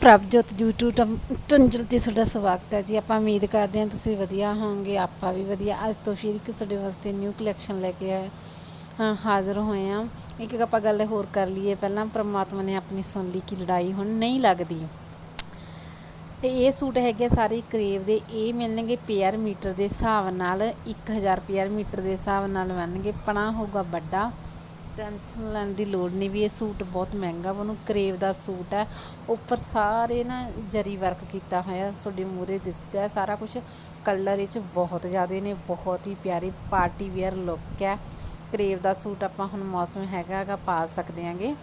Prabhjot YouTube ਟੰਜਲ ਤੇ ਤੁਹਾਡਾ ਸਵਾਗਤ ਹੈ ਜੀ। ਆਪਾਂ ਉਮੀਦ ਕਰਦੇ ਹਾਂ ਤੁਸੀਂ ਵਧੀਆ ਹੋਵੋਗੇ, ਆਪਾਂ ਵੀ ਵਧੀਆ। ਅੱਜ ਤੋਂ ਫਿਰ ਇੱਕ ਤੁਹਾਡੇ ਵਾਸਤੇ ਨਿਊ ਕਲੈਕਸ਼ਨ ਲੈ ਕੇ ਆਏ ਹਾਜ਼ਰ ਹੋਏ ਹਾਂ। ਇੱਕ ਆਪਾਂ ਗੱਲ ਹੋਰ ਕਰ ਲਈਏ। ਪਹਿਲਾਂ ਪ੍ਰਮਾਤਮਾ ਨੇ ਆਪਣੀ ਸੁਣ ਲਈ ਕਿ ਲੜਾਈ ਹੁਣ ਨਹੀਂ ਲੱਗਦੀ। ਤੇ ਇਹ ਸੂਟ ਹੈਗੇ ਸਾਰੇ ਕਰੇਵ ਦੇ। ਇਹ ਮਿਲਣਗੇ ਪੇਅਰ ਮੀਟਰ ਦੇ ਹਿਸਾਬ ਨਾਲ 1000 ਪੇਅਰ ਮੀਟਰ ਦੇ ਹਿਸਾਬ ਨਾਲ ਬਣਨਗੇ ਪਣਾ ਹੋਊਗਾ ਵੱਡਾ। ਟੈਨਸ਼ਨ ਲੈਣ ਦੀ ਲੋੜ ਨਹੀਂ ਵੀ ਇਹ ਸੂਟ ਬਹੁਤ ਮਹਿੰਗਾ ਵਾ, ਉਹਨੂੰ ਕਰੇਵ ਦਾ ਸੂਟ ਹੈ। ਉੱਪਰ ਸਾਰੇ ਨਾ ਜਰੀ ਵਰਕ ਕੀਤਾ ਹੋਇਆ, ਤੁਹਾਡੇ ਮੂਰੇ ਦਿਸਦਾ ਸਾਰਾ ਕੁਝ ਕਲਰ ਇਹ 'ਚ ਬਹੁਤ ਜ਼ਿਆਦੇ ਨੇ, ਬਹੁਤ ਹੀ ਪਿਆਰੇ ਪਾਰਟੀ ਵੇਅਰ ਲੁੱਕ ਹੈ। ਕਰੇਵ ਦਾ ਸੂਟ ਆਪਾਂ ਹੁਣ ਮੌਸਮ ਹੈਗਾ ਹੈਗਾ ਪਾ ਸਕਦੇ ਆਂਗੇ।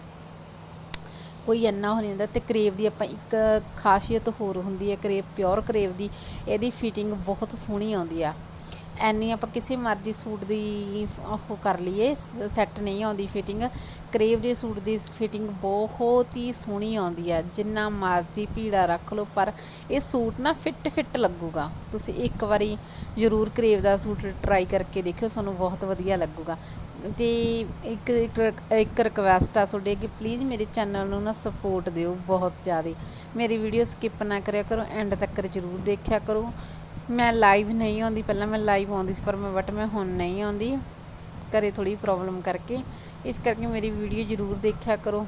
ਕੋਈ ਇੰਨਾ ਹੋ ਨਹੀਂ ਜਾਂਦਾ ਤੇ ਕਰੇਵ ਦੀ ਆਪਾਂ ਇੱਕ ਖਾਸੀਅਤ ਹੋਰ ਹੁੰਦੀ ਹੈ, ਕਰੇਵ ਪਿਓਰ ਕਰੇਵ ਦੀ, ਇਹਦੀ ਫਿਟਿੰਗ ਬਹੁਤ ਸੋਹਣੀ ਆਉਂਦੀ ਆ। ਐਨੀ ਆਪਾਂ ਕਿਸੇ ਮਰਜ਼ੀ ਸੂਟ ਦੀ ਉਹ ਕਰ ਲਈਏ ਸੈੱਟ ਨਹੀਂ ਆਉਂਦੀ ਫਿਟਿੰਗ ਕਰੇਵ ਦੇ ਸੂਟ ਦੀ ਫਿਟਿੰਗ ਬਹੁਤ ਹੀ ਸੋਹਣੀ ਆਉਂਦੀ ਆ, ਜਿੰਨਾ ਮਰਜ਼ੀ ਭੀੜਾ ਰੱਖ ਲਓ, ਪਰ ਇਹ ਸੂਟ ਨਾ ਫਿੱਟ ਫਿੱਟ ਲੱਗੂਗਾ। ਤੁਸੀਂ ਇੱਕ ਵਾਰੀ ਜ਼ਰੂਰ ਕਰੇਵ ਦਾ ਸੂਟ ਟਰਾਈ ਕਰਕੇ ਦੇਖਿਓ, ਤੁਹਾਨੂੰ ਬਹੁਤ ਵਧੀਆ ਲੱਗੂਗਾ। ਤੇ ਇੱਕ ਇੱਕ ਰਿਕਵੈਸਟ ਆ ਤੁਹਾਡੇ ਕਿ ਪਲੀਜ਼ ਮੇਰੇ ਚੈਨਲ ਨੂੰ ਨਾ ਸਪੋਰਟ ਦਿਓ ਬਹੁਤ ਜ਼ਿਆਦਾ। ਮੇਰੀ ਵੀਡੀਓ ਸਕਿਪ ਨਾ ਕਰਿਆ ਕਰੋ ਐਂਡ ਤੱਕ ਜ਼ਰੂਰ ਦੇਖਿਆ ਕਰੋ। ਮੈਂ ਲਾਈਵ ਨਹੀਂ ਆਉਂਦੀ, ਪਹਿਲਾਂ ਮੈਂ ਲਾਈਵ ਆਉਂਦੀ ਸੀ, ਪਰ ਮੈਂ ਬਟ ਮੈਂ ਹੁਣ ਨਹੀਂ ਆਉਂਦੀ। ਘਰੇ ਥੋੜੀ ਪ੍ਰੋਬਲਮ ਕਰਕੇ। ਇਸ ਕਰਕੇ ਮੇਰੀ ਵੀਡੀਓ ਜ਼ਰੂਰ ਦੇਖਿਆ ਕਰੋ।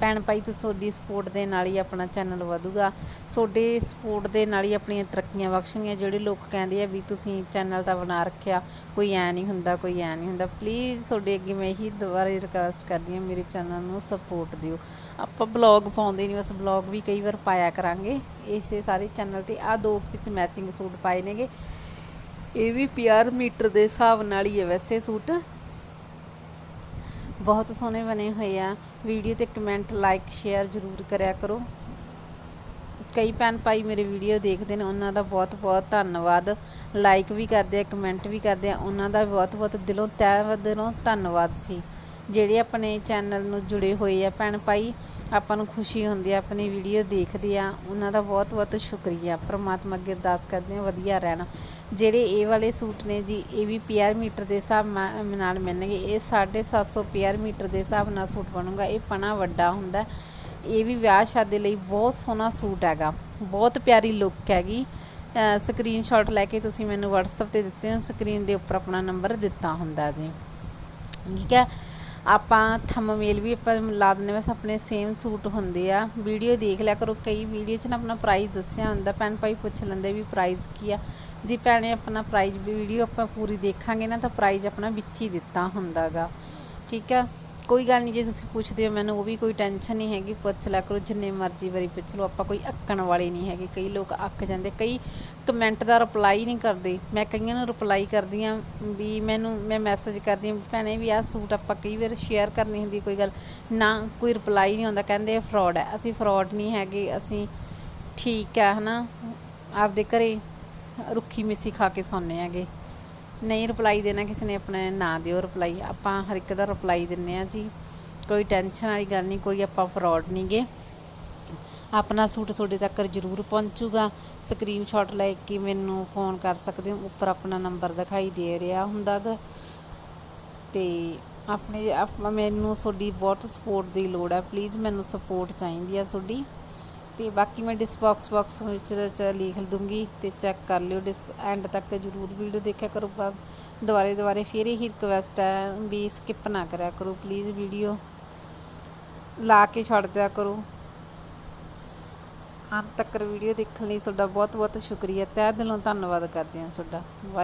ਭੈਣ ਭਾਈ ਤੁਸੀਂ ਤੁਹਾਡੀ ਸਪੋਰਟ ਦੇ ਨਾਲ ਹੀ ਆਪਣਾ ਚੈਨਲ ਵਧੂਗਾ। ਤੁਹਾਡੇ ਸਪੋਰਟ ਦੇ ਨਾਲ ਹੀ ਆਪਣੀਆਂ ਤਰੱਕੀਆਂ ਬਖਸ਼ਣਗੀਆਂ। ਜਿਹੜੇ ਲੋਕ ਕਹਿੰਦੇ ਆ ਵੀ ਤੁਸੀਂ ਚੈਨਲ ਤਾਂ ਬਣਾ ਰੱਖਿਆ, ਕੋਈ ਐ ਨਹੀਂ ਹੁੰਦਾ, ਕੋਈ ਐ ਨਹੀਂ ਹੁੰਦਾ। ਪਲੀਜ਼ ਤੁਹਾਡੇ ਅੱਗੇ ਮੈਂ ਇਹੀ ਦੁਬਾਰਾ ਰਿਕਵੈਸਟ ਕਰਦੀ ਹਾਂ, ਮੇਰੇ ਚੈਨਲ ਨੂੰ ਸਪੋਰਟ ਦਿਓ। ਆਪਾਂ ਬਲੌਗ ਪਾਉਂਦੇ ਨਹੀਂ, ਬਸ ਬਲੌਗ ਵੀ ਕਈ ਵਾਰ ਪਾਇਆ ਕਰਾਂਗੇ। ਇਸੇ ਸਾਰੇ ਚੈਨਲ ਤੇ ਆ ਦੋ ਵਿੱਚ ਮੈਚਿੰਗ ਸੂਟ ਪਾਏ ਨੇਗੇ। ਇਹ ਵੀ ਪਿਆਰ ਮੀਟਰ ਦੇ ਹਿਸਾਬ ਨਾਲ ਹੀ ਹੈ ਵੈਸੇ ਸੂਟ। ਬਹੁਤ ਸੋਹਣੇ ਬਣੇ ਹੋਏ ਆ। ਵੀਡੀਓ ਤੇ ਕਮੈਂਟ ਲਾਈਕ ਸ਼ੇਅਰ ਜ਼ਰੂਰ ਕਰਿਆ ਕਰੋ। ਕਈ ਭੈਣ ਭਾਈ ਮੇਰੇ ਵੀਡੀਓ ਦੇਖਦੇ ਨੇ, ਉਹਨਾਂ ਦਾ ਬਹੁਤ ਬਹੁਤ ਧੰਨਵਾਦ। ਲਾਈਕ ਵੀ ਕਰਦੇ ਆ, ਕਮੈਂਟ ਵੀ ਕਰਦੇ ਆ, ਉਹਨਾਂ ਦਾ ਬਹੁਤ ਬਹੁਤ ਦਿਲੋਂ, ਤਹਿ ਦਿਲੋਂ ਧੰਨਵਾਦ ਸੀ। ਜਿਹੜੇ ਆਪਣੇ ਚੈਨਲ ਨੂੰ ਜੁੜੇ ਹੋਏ ਆ ਭੈਣ ਭਾਈ, ਆਪਾਂ ਨੂੰ ਖੁਸ਼ੀ ਹੁੰਦੀ ਆ, ਆਪਣੀ ਵੀਡੀਓ ਦੇਖਦੇ ਆ। ਉਹਨਾਂ ਦਾ ਬਹੁਤ ਬਹੁਤ ਸ਼ੁਕਰੀਆ। ਪ੍ਰਮਾਤਮਾ ਅੱਗੇ ਅਰਦਾਸ ਕਰਦੇ ਆ, ਵਧੀਆ ਰਹਿਣ। ਜਿਹੜੇ ਇਹ ਵਾਲੇ ਸੂਟ ਨੇ ਜੀ, ਇਹ ਵੀ ਪੀਆਰ ਮੀਟਰ ਦੇ ਹਿਸਾਬ ਨਾਲ ਮਿਲਣਗੇ। ਇਹ 750 ਪੀਆਰ ਮੀਟਰ ਦੇ ਹਿਸਾਬ ਨਾਲ ਸੂਟ ਬਣੂਗਾ। ਇਹ ਪਣਾ ਵੱਡਾ ਹੁੰਦਾ। ਇਹ ਵੀ ਵਿਆਹ ਸ਼ਾਦੀ ਲਈ ਬਹੁਤ ਸੋਹਣਾ ਸੂਟ ਹੈਗਾ। ਬਹੁਤ ਪਿਆਰੀ ਲੁੱਕ ਹੈਗੀ। ਸਕਰੀਨਸ਼ਾਟ ਲੈ ਕੇ ਤੁਸੀਂ ਮੈਨੂੰ WhatsApp ਤੇ ਦਿੱਤੇ ਹੋ। ਸਕਰੀਨ ਦੇ ਉੱਪਰ ਆਪਣਾ ਨੰਬਰ ਦਿੱਤਾ ਹੁੰਦਾ ਜੀ। ਠੀਕ ਹੈ? ਆਪਾਂ ਥੰਬਨੇਲ ਵੀ ਆਪਾਂ ਲਾ ਦਿੰਦੇ ਬਸ ਆਪਣੇ ਸੇਮ ਸੂਟ ਹੁੰਦੇ ਆ। ਵੀਡੀਓ ਦੇਖ ਲਿਆ ਕਰੋ, ਕਈ ਵੀਡੀਓ 'ਚ ਨਾ ਆਪਣਾ ਪ੍ਰਾਈਸ ਦੱਸਿਆ ਹੁੰਦਾ, ਭੈਣ ਭਾਈ ਪੁੱਛ ਲੈਂਦੇ ਵੀ ਪ੍ਰਾਈਸ ਕੀ ਆ। ਜੀ ਭੈਣੇ ਆਪਣਾ ਪ੍ਰਾਈਸ ਵੀ ਵੀਡੀਓ ਆਪਾਂ ਪੂਰੀ ਦੇਖਾਂਗੇ ਨਾ, ਤਾਂ ਪ੍ਰਾਈਸ ਆਪਣਾ ਵਿੱਚ ਹੀ ਦਿੱਤਾ ਹੁੰਦਾਗਾ। ਠੀਕ ਆ? ਕੋਈ ਗੱਲ ਨਹੀਂ, ਜੇ ਤੁਸੀਂ ਪੁੱਛਦੇ ਹੋ ਮੈਨੂੰ, ਉਹ ਵੀ ਕੋਈ ਟੈਨਸ਼ਨ ਨਹੀਂ ਹੈਗੀ, ਪੁੱਛ ਲਿਆ ਕਰੋ, ਜਿੰਨੇ ਮਰਜ਼ੀ ਵਾਰੀ ਪੁੱਛ ਲਓ, ਆਪਾਂ ਕੋਈ ਅੱਕਣ ਵਾਲੇ ਨਹੀਂ ਹੈਗੇ, ਕਈ ਲੋਕ ਅੱਕ ਜਾਂਦੇ, ਕਈ ਕਮੈਂਟ ਦਾ ਰਿਪਲਾਈ ਨਹੀਂ ਕਰਦੇ, ਮੈਂ ਕਈਆਂ ਨੂੰ ਰਿਪਲਾਈ ਕਰਦੀ ਆ ਵੀ ਮੈਨੂੰ, ਮੈਂ ਮੈਸੇਜ ਕਰਦੀ ਆ ਭੈਣੇ ਵੀ ਆਹ ਸੂਟ ਆਪਾਂ ਕਈ ਵਾਰ ਸ਼ੇਅਰ ਕਰਨੀ ਹੁੰਦੀ ਕੋਈ ਗੱਲ, ਨਾ ਕੋਈ ਰਿਪਲਾਈ ਨਹੀਂ ਆਉਂਦਾ, ਕਹਿੰਦੇ ਫਰਾਡ ਹੈ, ਅਸੀਂ ਫਰਾਡ ਨਹੀਂ ਹੈਗੇ, ਅਸੀਂ ਠੀਕ ਹੈ, ਹਨਾ, ਆਪਦੇ ਘਰੇ ਰੁੱਖੀ ਮਿੱਸੀ ਖਾ ਕੇ ਸੌਂਨੇ ਹੈਗੇ। ਨਹੀਂ ਰਿਪਲਾਈ ਦੇਣਾ, ਕਿਸੇ ਨੇ ਆਪਣੇ ਨਾ ਦਿਓ ਰਿਪਲਾਈ ਆਪਾਂ ਹਰ ਇੱਕ ਦਾ ਰਿਪਲਾਈ ਦਿੰਨੇ ਆ ਜੀ। ਕੋਈ ਟੈਨਸ਼ਨ ਵਾਲੀ ਗੱਲ ਨਹੀਂ, ਕੋਈ ਆਪਾਂ ਫਰਾਡ ਨਹੀਂਗੇ ਆਪਣਾ ਸੂਟ ਤੁਹਾਡੇ ਤੱਕ ਜ਼ਰੂਰ ਪਹੁੰਚੂਗਾ। ਸਕਰੀਨਸ਼ਾਟ ਲੈ ਕੇ ਮੈਨੂੰ ਫੋਨ ਕਰ ਸਕਦੇ ਹੋ। ਉੱਪਰ ਆਪਣਾ ਨੰਬਰ ਦਿਖਾਈ ਦੇ ਰਿਹਾ ਹੁੰਦਾਗਾ। ਤੇ ਆਪਣੇ, ਆਪਾਂ, ਮੈਨੂੰ ਤੁਹਾਡੀ ਬਹੁਤ ਸਪੋਰਟ ਦੀ ਲੋੜ ਹੈ ਪਲੀਜ਼ ਮੈਨੂੰ ਸਪੋਰਟ ਚਾਹੀਦੀ ਆ ਤੁਹਾਡੀ। ਤੇ ਬਾਕੀ ਮੈਂ ਡਿਸਬਾਕਸ ਬਾਕਸ ਵਿੱਚ ਲਿਖ ਦੂੰਗੀ ਤੇ ਚੈੱਕ ਕਰ ਲਿਓ ਡਿਸ ਐਂਡ ਤੱਕ ਜਰੂਰ ਵੀਡੀਓ ਦੇਖਿਆ ਕਰੋ, ਬਸ ਦੁਬਾਰੇ ਦੁਬਾਰੇ ਫੇਰ ਹੀ ਰਿਕਵੈਸਟ ਹੈ ਵੀ ਸਕਿਪ ਨਾ ਕਰਿਆ ਕਰੋ ਪਲੀਜ਼ ਵੀਡੀਓ ਲਾ ਕੇ ਛੱਡ ਦਿਆ ਕਰੋ। ਅੰਤ ਤੱਕ ਵੀਡੀਓ ਦੇਖਣ ਲਈ ਤੁਹਾਡਾ ਬਹੁਤ ਬਹੁਤ ਸ਼ੁਕਰੀਆ, ਤਹਿ ਦਿਲੋਂ ਧੰਨਵਾਦ ਕਰਦੇ ਹਾਂ ਤੁਹਾਡਾ।